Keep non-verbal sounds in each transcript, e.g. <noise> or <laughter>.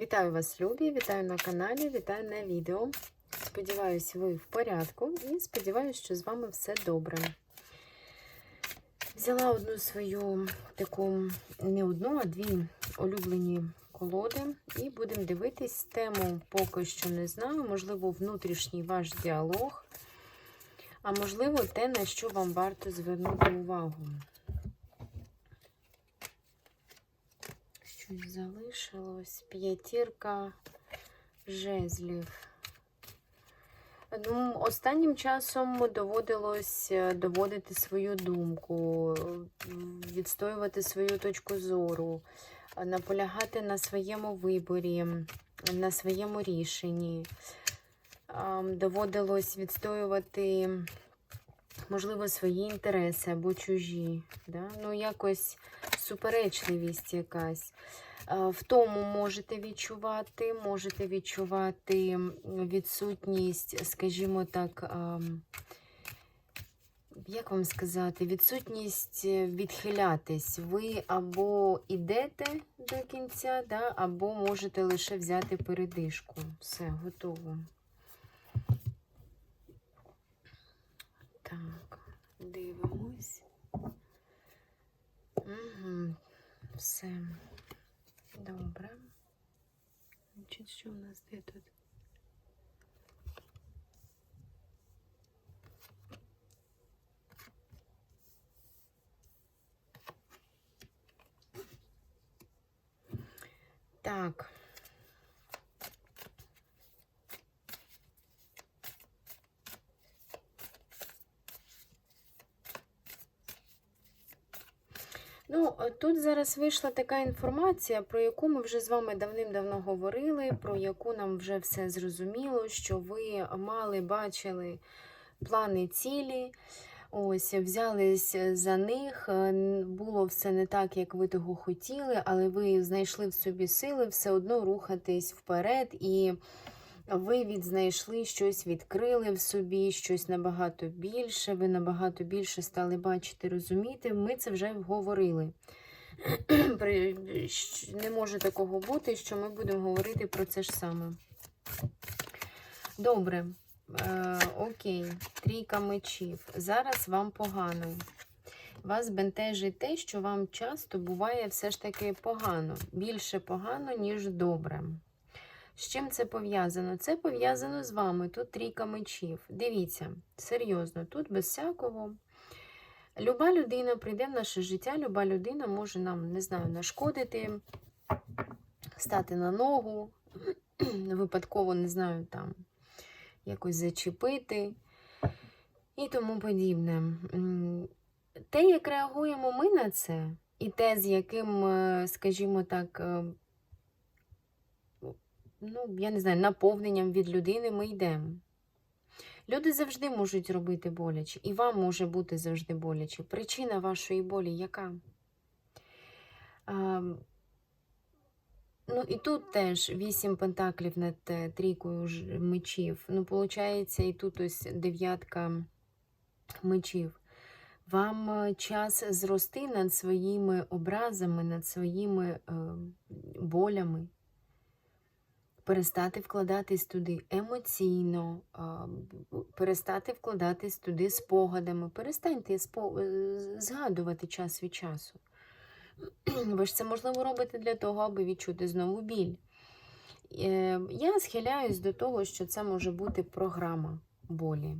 Вітаю вас, любі! Вітаю на каналі, вітаю на відео. Сподіваюсь, ви в порядку і сподіваюся, що з вами все добре. Взяла одну свою таку, не одну, а дві улюблені колоди. І будемо дивитись тему поки що не знаю. Можливо, внутрішній ваш діалог, а можливо, те, на що вам варто звернути увагу. Залишилось. П'ятірка жезлів. Ну, Останнім часом доводилось е, доводити свою думку, відстоювати свою точку зору, наполягати на своєму виборі, на своєму рішенні. Доводилось відстоювати, можливо, свої інтереси або чужі. Да? Ну, якось суперечливість якась. В тому можете відчувати, можете відчувати відсутність, скажімо так, як вам сказати, відсутність відхилятись. Ви або йдете до кінця, да, або можете лише взяти передишку. Все, готово. Так, все. Добре. Значить, що у нас де тут? Так. Ну, тут зараз вийшла така інформація, про яку ми вже з вами давним-давно говорили, про яку нам вже все зрозуміло, що ви мали, бачили плани цілі, ось, взялись за них, було все не так, як ви того хотіли, але ви знайшли в собі сили все одно рухатись вперед і ви відзнайшли щось, відкрили в собі, щось набагато більше, ви набагато більше стали бачити, розуміти. Ми це вже говорили. <clears throat> Не може такого бути, що ми будемо говорити про це ж саме. Добре. Е, Окей, трійка мечів. Зараз вам погано. Вас бентежить те, що вам часто буває все ж таки погано. Більше погано, ніж добре. З чим це пов'язано? Це пов'язано з вами. Тут трійка мечів. Дивіться, серйозно, тут без всякого. Люба людина прийде в наше життя, люба людина може нам, не знаю, нашкодити, стати на ногу, <clears throat> випадково, не знаю, там, якось зачепити і тому подібне. Те, як реагуємо ми на це, і те, з яким, е, скажімо так, е, ну, я не знаю, наповненням від людини ми йдемо. Люди завжди можуть робити боляче, і вам може бути завжди боляче. Причина вашої болі яка? А, Ну, і тут теж вісім пентаклів над е, трійкою мечів. Ну, виходить, і тут ось дев'ятка мечів. Вам е, час зрости над своїми образами, над своїми е, болями перестати вкладатись туди емоційно, перестати вкладатись туди спогадами, перестаньте згадувати час від часу. Ви ж це можливо робите для того, аби відчути знову біль. Е, я схиляюсь до того, що це може бути програма болі.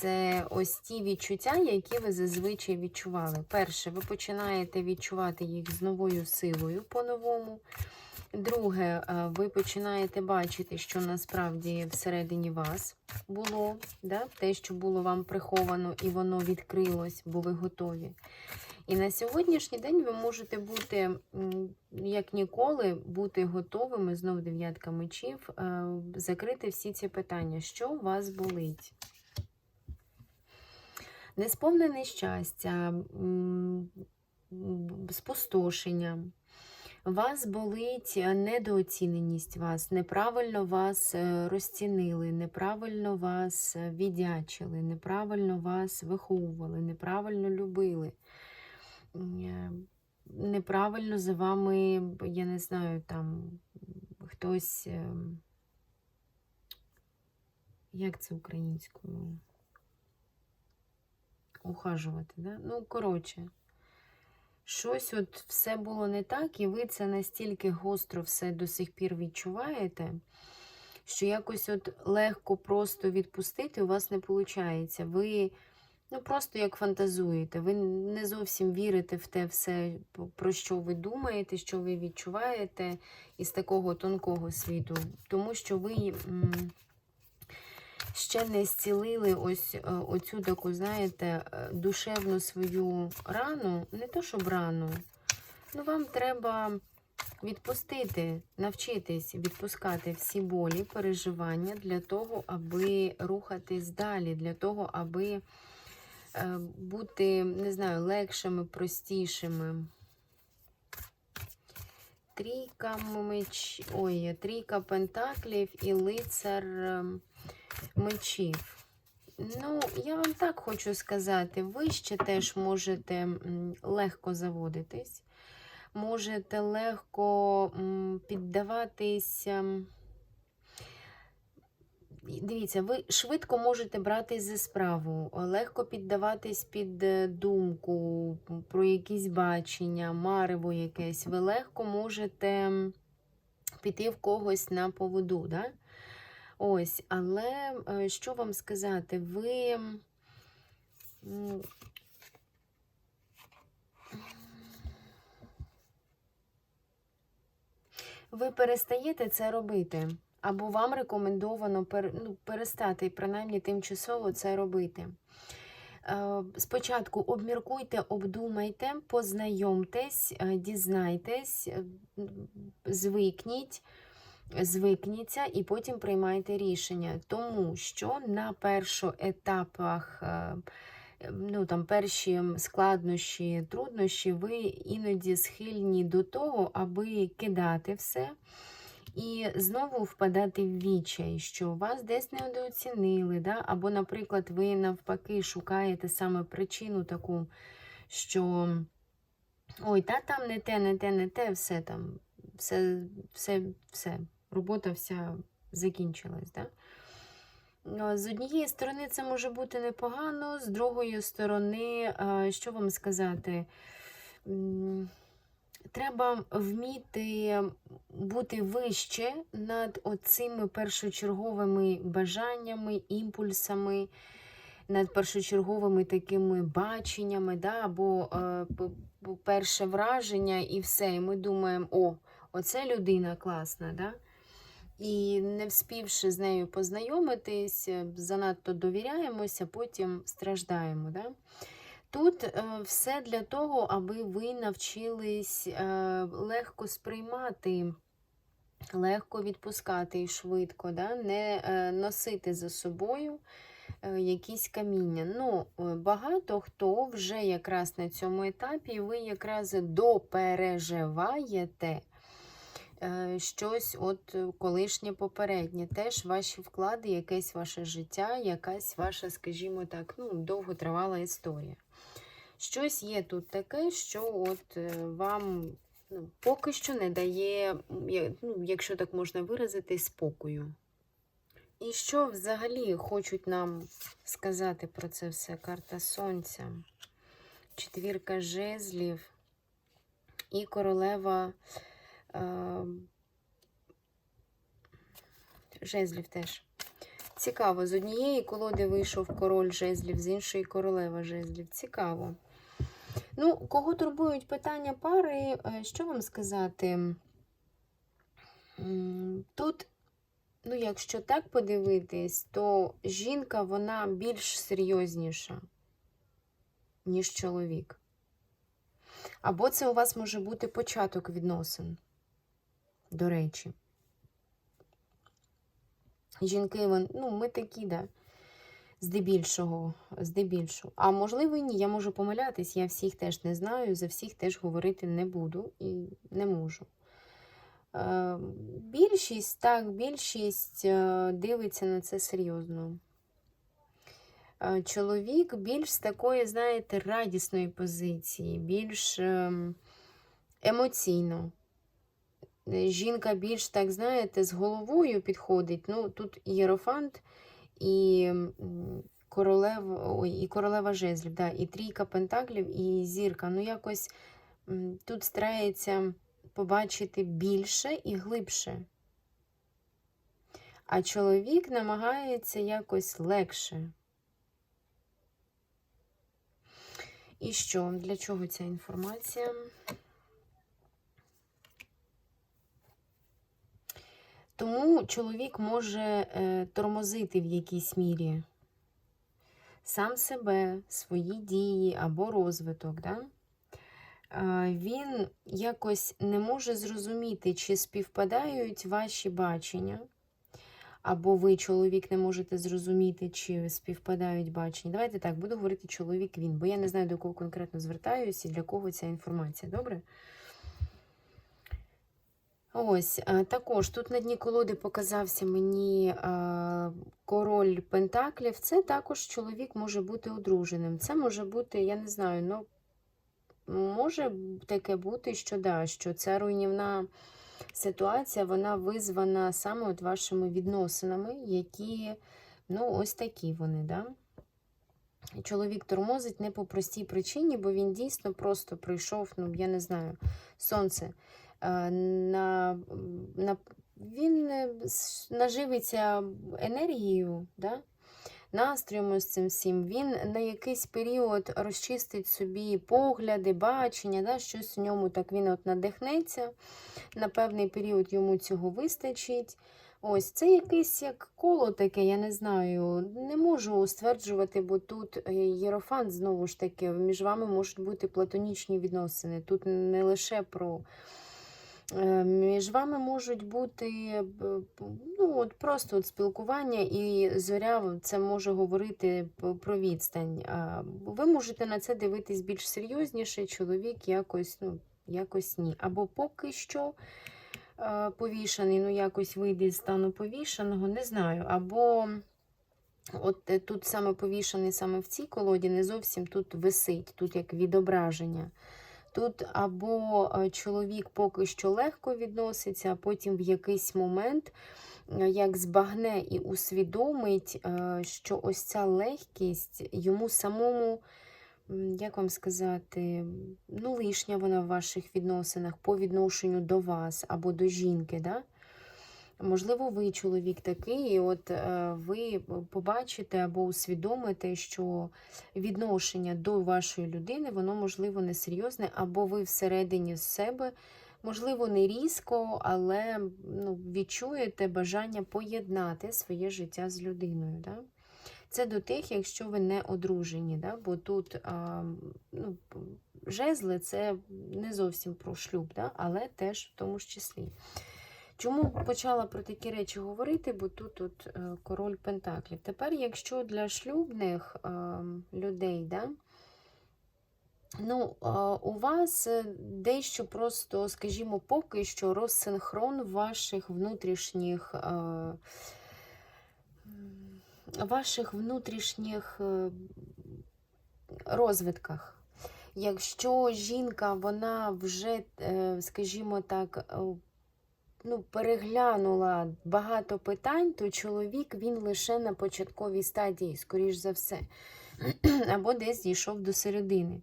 Це ось ті відчуття, які ви зазвичай відчували. Перше, ви починаєте відчувати їх з новою силою по-новому. Друге, е, ви починаєте бачити, що насправді всередині вас було, да? те, що було вам приховано, і воно відкрилось, бо ви готові. І на сьогоднішній день ви можете бути, як ніколи, бути готовими, знов дев'ятка мечів, е, закрити всі ці питання, що у вас болить. Несповнене щастя, спустошення. Вас болить е, недооціненість вас, неправильно вас е, розцінили, неправильно вас е, віддячили, неправильно вас виховували, неправильно любили. Неправильно за вами, я не знаю, там хтось. ем, Як це українською? Ухажувати, да? Ну, коротше, щось от все було не так, і ви це настільки гостро все до сих пір відчуваєте, що якось от легко просто відпустити у вас не виходить. Ви ну, просто як фантазуєте, ви не зовсім вірите в те все, про що ви думаєте, що ви відчуваєте із такого тонкого світу, тому що ви. Ще не зцілили ось е, оцю таку, знаєте, е, душевну свою рану, не то щоб рану, ну вам треба відпустити, навчитись відпускати всі болі, переживання для того, аби рухатись далі, для того, аби е, бути, не знаю, легшими, простішими. Трійка меч... Ой, трійка пентаклів і лицар ем, мечів. Ну, я вам так хочу сказати, ви ще теж можете легко заводитись, можете легко м, піддаватись. ем, Дивіться, ви швидко можете братись за справу, легко піддаватись під е, думку про якісь бачення, марево якесь. Ви легко можете піти в когось на поводу. Да? Ось, але е, що вам сказати, ви. Ви перестаєте це робити. Або вам рекомендовано ну, перестати, принаймні тимчасово це робити. Е, Спочатку обміркуйте, обдумайте, познайомтесь, е, дізнайтесь, звикніть, звикніться і потім приймайте рішення. Тому що на першоетапах, е, ну там перші складнощі, труднощі, ви іноді схильні до того, аби кидати все. І знову впадати в відчай, що вас десь недооцінили, да? або, наприклад, ви навпаки шукаєте саме причину таку, що ой, та там не те, не те, не те, все там, все, все, все, робота вся закінчилась. Да? Ну, З однієї сторони, це може бути непогано, з другої сторони, що вам сказати? Треба вміти бути вище над оцими першочерговими бажаннями, імпульсами, над першочерговими такими баченнями, да, або е, перше враження, і все. І ми думаємо, о, оце людина класна. Да? І не вспівши з нею познайомитись, е, занадто довіряємося, потім страждаємо. Да? Тут е, все для того, аби ви навчились е, легко сприймати, легко відпускати і швидко, да? не носити за собою якісь каміння. Ну, багато хто вже якраз на цьому етапі, ви якраз допереживаєте щось от е, колишнє попереднє. Теж ваші вклади, якесь ваше життя, якась ваша, скажімо так, ну, довготривала історія. Щось є тут таке, що от е, вам ну, поки що не дає, ну, якщо так можна виразити, спокою. І що взагалі хочуть нам сказати про це все? Карта Сонця, четвірка жезлів і королева е, жезлів теж. Цікаво, з однієї колоди вийшов король жезлів, з іншої королева жезлів. Цікаво. Ну, кого турбують питання пари, е, що вам сказати? Тут, ну, якщо так подивитись, то жінка вона більш серйозніша, ніж чоловік. Або це у вас може бути початок відносин, до речі. Жінки, ну, ми такі, да, здебільшого, здебільшого. А можливо, ні, я можу помилятись, я всіх теж не знаю, за всіх теж говорити не буду і не можу. Е, більшість, так, більшість е, дивиться на це серйозно. Е, чоловік більш з такої, знаєте, радісної позиції, більш ем, емоційно. Е, жінка більш, так знаєте, з головою підходить. Ну, тут Єрофант і м, королева, ой, і королева жезлів, да, і трійка пентаклів, і зірка. Ну, якось тут старається побачити більше і глибше. А чоловік намагається якось легше. І що? Для чого ця інформація? Тому чоловік може е, тормозити в якійсь мірі сам себе, свої дії або розвиток. Да? Він якось не може зрозуміти, чи співпадають ваші бачення, або ви, чоловік, не можете зрозуміти, чи співпадають бачення. Давайте так, буду говорити чоловік він, бо я не знаю, до кого конкретно звертаюся і для кого ця інформація. Добре? Ось, е, також тут на дні колоди показався мені е, король Пентаклів. Це також чоловік може бути одруженим. Це може бути, я не знаю, ну може таке бути, що да, що ця руйнівна ситуація, вона визвана саме от вашими відносинами, які, ну, ось такі вони, да? Чоловік тормозить не по простій причині, бо він дійсно просто прийшов, ну, я не знаю, сонце. Е, На, на, він е, наживиться енергією, да? настроєм з цим всім. Він на якийсь період розчистить собі погляди, бачення, да? щось в ньому так він от надихнеться. На певний період йому цього вистачить. Ось це якесь як коло таке, я не знаю. Не можу стверджувати, бо тут е, єрофант, знову ж таки, між вами можуть бути платонічні відносини. Тут не лише про. Е, Між вами можуть бути ну, от просто от спілкування, і зоря це може говорити про відстань. Ви можете на це дивитись більш серйозніше, чоловік якось, ну, якось ні. Або поки що е, повішаний, ну якось вийде з стану повішаного, не знаю. Або от е, тут саме повішаний, саме в цій колоді, не зовсім тут висить, тут як відображення. Тут або е, чоловік поки що легко відноситься, а потім в якийсь момент е, як збагне і усвідомить, е, що ось ця легкість йому самому, як вам сказати, ну, лишня вона в ваших відносинах по відношенню до вас або до жінки. Да? Можливо, ви чоловік такий, і от е, ви побачите або усвідомите, що відношення до вашої людини, воно, можливо, несерйозне, або ви всередині себе, можливо, не різко, але ну, відчуєте бажання поєднати своє життя з людиною. Да? Це до тих, якщо ви не одружені, да? бо тут а, ну, жезли це не зовсім про шлюб, да? але теж в тому ж числі. Чому почала про такі речі говорити? Бо тут от, е, король Пентаклів. Тепер, якщо для шлюбних е, людей, да, ну, е, у вас дещо просто, скажімо, поки що розсинхрон ваших внутрішніх. Ваших внутрішніх розвитках. Якщо жінка, вона вже, скажімо так, ну, переглянула багато питань, то чоловік він лише на початковій стадії, скоріш за все, <clears throat> або десь дійшов до середини.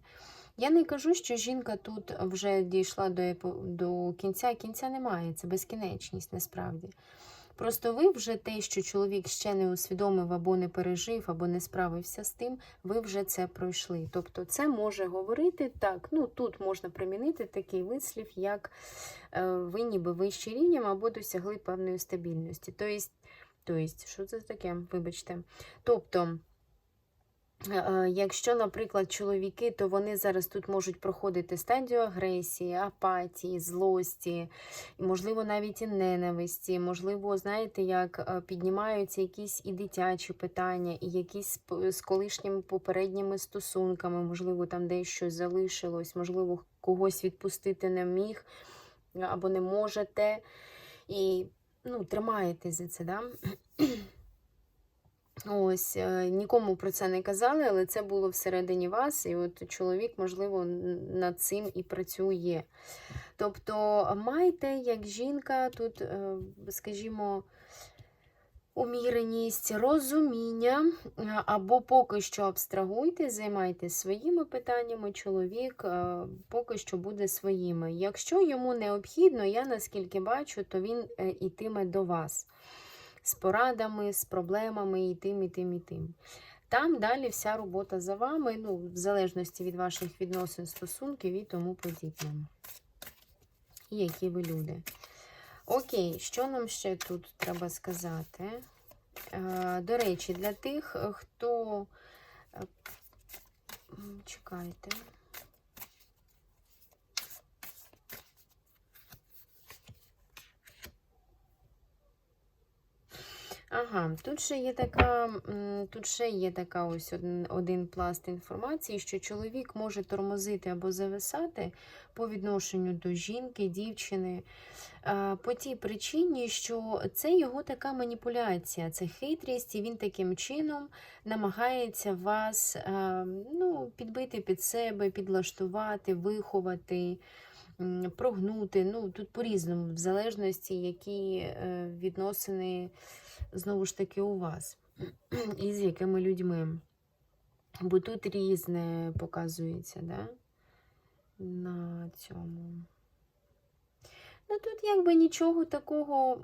Я не кажу, що жінка тут вже дійшла до, до кінця. Кінця немає, це безкінечність насправді. Просто ви вже те, що чоловік ще не усвідомив або не пережив, або не справився з тим, ви вже це пройшли. Тобто це може говорити так. Ну тут можна примінити такий вислів, як е, ви ніби вищі рівнем або досягли певної стабільності. Тобто, тобто, що це таке? Вибачте. Тобто. Е, Якщо, наприклад, чоловіки, то вони зараз тут можуть проходити стадію агресії, апатії, злості, можливо, навіть і ненависті. Можливо, знаєте, як е, піднімаються якісь і дитячі питання, і якісь з колишніми попередніми стосунками, можливо, там десь щось залишилось, можливо, когось відпустити не міг або не можете. І ну, тримаєтесь за це, да? Ось, е, нікому про це не казали, але це було всередині вас, і от чоловік, можливо, над цим і працює. Тобто майте, як жінка, тут, е, скажімо, уміреність, розуміння, е, або поки що абстрагуйте, займайтесь своїми питаннями, чоловік поки що буде своїми. Якщо йому необхідно, я наскільки бачу, то він ітиме до вас з порадами, з проблемами, і тим, і тим, і тим. Там далі вся робота за вами, ну, в залежності від ваших відносин, стосунків і тому подібне. І які ви люди. Окей, що нам ще тут треба сказати? Е, До речі, для тих, хто. е, Чекайте. Ага, тут ще є така, тут ще є така ось один, один пласт інформації, що чоловік може тормозити або зависати по відношенню до жінки, дівчини, по тій причині, що це його така маніпуляція, це хитрість, і він таким чином намагається вас е, ну, підбити під себе, підлаштувати, виховати. Прогнути, ну тут по-різному, в залежності, які е, відносини знову ж таки у вас <clears throat> і з якими людьми. Бо тут різне показується, да? На цьому. Ну, тут якби нічого такого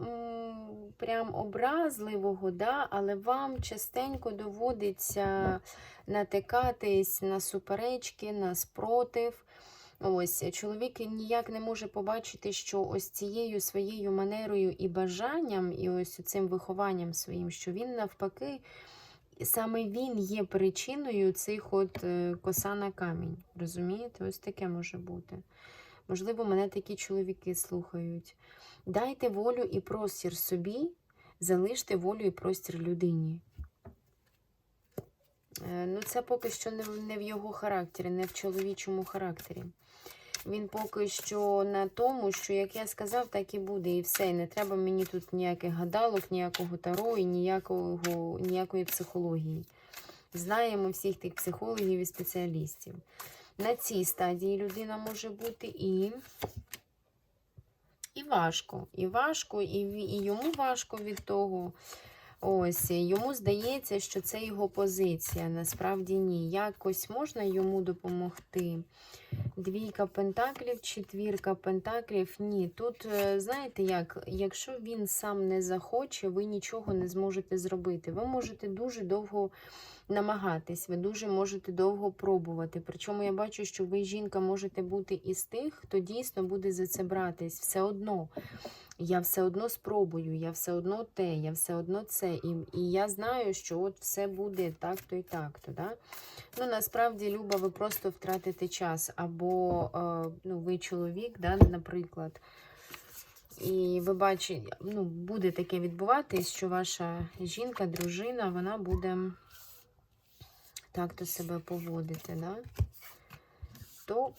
прям образливого, да? але вам частенько доводиться натикатись на суперечки, на спротив. Ось чоловік ніяк не може побачити, що ось цією своєю манерою і бажанням, і ось цим вихованням своїм, що він навпаки, саме він є причиною цих от е, коса на камінь. Розумієте? Ось таке може бути. Можливо, мене такі чоловіки слухають. Дайте волю і простір собі, залиште волю і простір людині. Е, Ну, це поки що не в його характері, не в чоловічому характері. Він поки що на тому, що як я сказав, так і буде. І все. І не треба мені тут ніяких гадалок, ніякого таро і ніякого, ніякої психології. Знаємо всіх тих психологів і спеціалістів. На цій стадії людина може бути і. І важко, і важко, і, і йому важко від того. Ось, йому здається, що це його позиція. Насправді ні. Якось можна йому допомогти. Двійка пентаклів, четвірка пентаклів. Ні. Тут, е, знаєте, як, якщо він сам не захоче, ви нічого не зможете зробити. Ви можете дуже довго намагатись, ви дуже можете довго пробувати. Причому я бачу, що ви, жінка, можете бути із тих, хто дійсно буде за це братись. Все одно. Я все одно спробую, я все одно те, я все одно це. І, і я знаю, що от все буде так-то і так-то. Да? Ну, насправді, Люба, ви просто втратите час. Або е, ну, ви чоловік, да, наприклад. І ви бачите, ну, буде таке відбуватись, що ваша жінка, дружина, вона буде так-то себе поводити. Да? То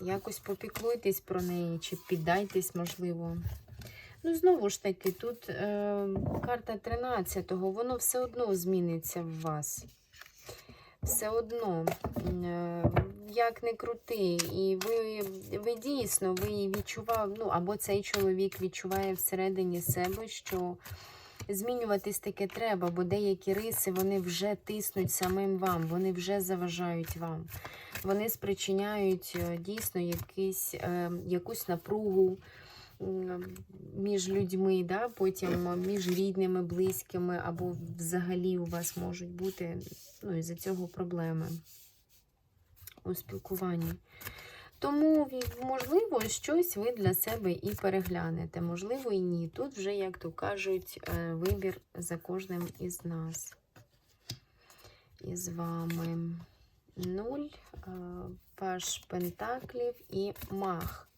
якось попіклуйтесь про неї, чи піддайтесь, можливо. Ну, знову ж таки, тут е, карта 13-го, воно все одно зміниться в вас. Все одно, е, як не крути, і ви, ви дійсно ви відчував, ну, або цей чоловік відчуває всередині себе, що змінюватись таке треба, бо деякі риси вони вже тиснуть самим вам, вони вже заважають вам. Вони спричиняють е, дійсно якийсь, е, якусь напругу між людьми, да? потім е, між рідними, близькими, або взагалі у вас можуть бути ну, із-за цього проблеми у спілкуванні. Тому, можливо, щось ви для себе і переглянете, можливо, і ні. Тут вже, як то кажуть, е, вибір за кожним із нас. І з вами нуль, е, паш пентаклів і мах.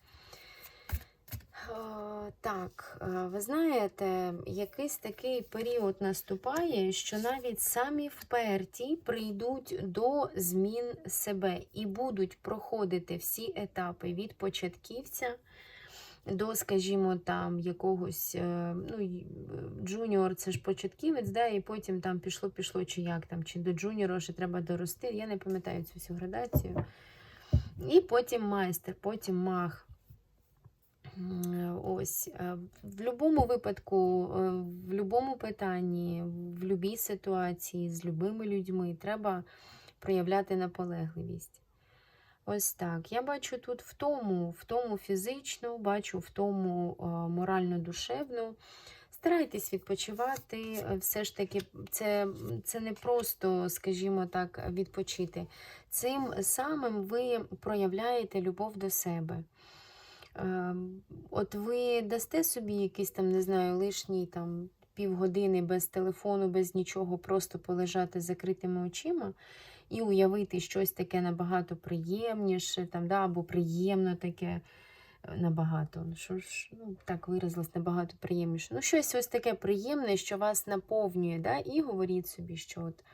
Е, Так, е, ви знаєте, якийсь такий період наступає, що навіть самі вперті прийдуть до змін себе і будуть проходити всі етапи від початківця до, скажімо, там якогось е, ну, джуніор, це ж початківець, да, і потім там пішло, пішло, чи як там, чи до джуніора ще треба дорости. Я не пам'ятаю цю всю градацію. І потім майстер, потім маг. Ось е, в будь-якому випадку, е, в будь-якому питанні, в будь-якій ситуації з любими людьми треба проявляти наполегливість. Ось так. Я бачу тут в тому, фізичну, бачу в тому е, морально-душевну. Старайтесь відпочивати. Все ж таки, це, це не просто, скажімо так, відпочити. Цим самим ви проявляєте любов до себе. Е, От ви дасте собі якийсь там, не знаю, лишній там півгодини без телефону, без нічого, просто полежати з закритими очима і уявити щось таке набагато приємніше, там, да, або приємно таке е, набагато. Ну, Що ж, ну, так виразилось, набагато приємніше. Ну, щось ось таке приємне, що вас наповнює, да, і говоріть собі, що от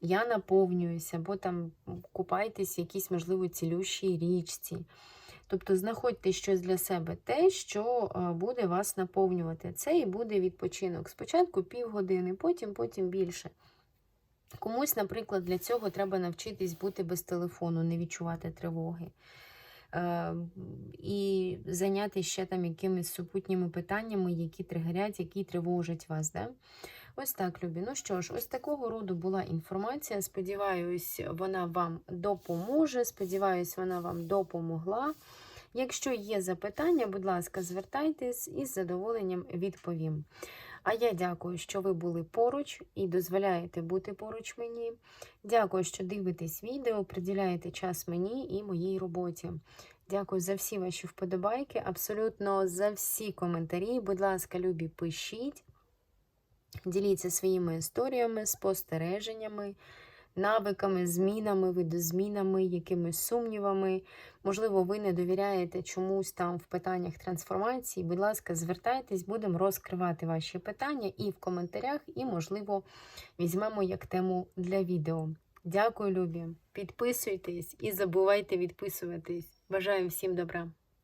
я наповнююся, або там купайтесь в якійсь, можливо, цілющій річці. Тобто знаходьте щось для себе те, що е, буде вас наповнювати. Це і буде відпочинок. Спочатку півгодини, потім, потім більше. Комусь, наприклад, для цього треба навчитись бути без телефону, не відчувати тривоги. Е, і зайнятися ще там якимись супутніми питаннями, які тригерять, які тривожать вас. Да? Ось так, Любі. Ну що ж, ось такого роду була інформація. Сподіваюсь, вона вам допоможе. Сподіваюсь, вона вам допомогла. Якщо є запитання, будь ласка, звертайтесь і з задоволенням відповім. А я дякую, що ви були поруч і дозволяєте бути поруч мені. Дякую, що дивитесь відео, приділяєте час мені і моїй роботі. Дякую за всі ваші вподобайки, абсолютно за всі коментарі. Будь ласка, любі, пишіть, діліться своїми історіями, спостереженнями, навиками, змінами, видозмінами, якимись сумнівами. Можливо, ви не довіряєте чомусь там в питаннях трансформації. Будь ласка, звертайтесь, будемо розкривати ваші питання і в коментарях, і, можливо, візьмемо як тему для відео. Дякую, любі. Підписуйтесь і забувайте відписуватись. Бажаю всім добра.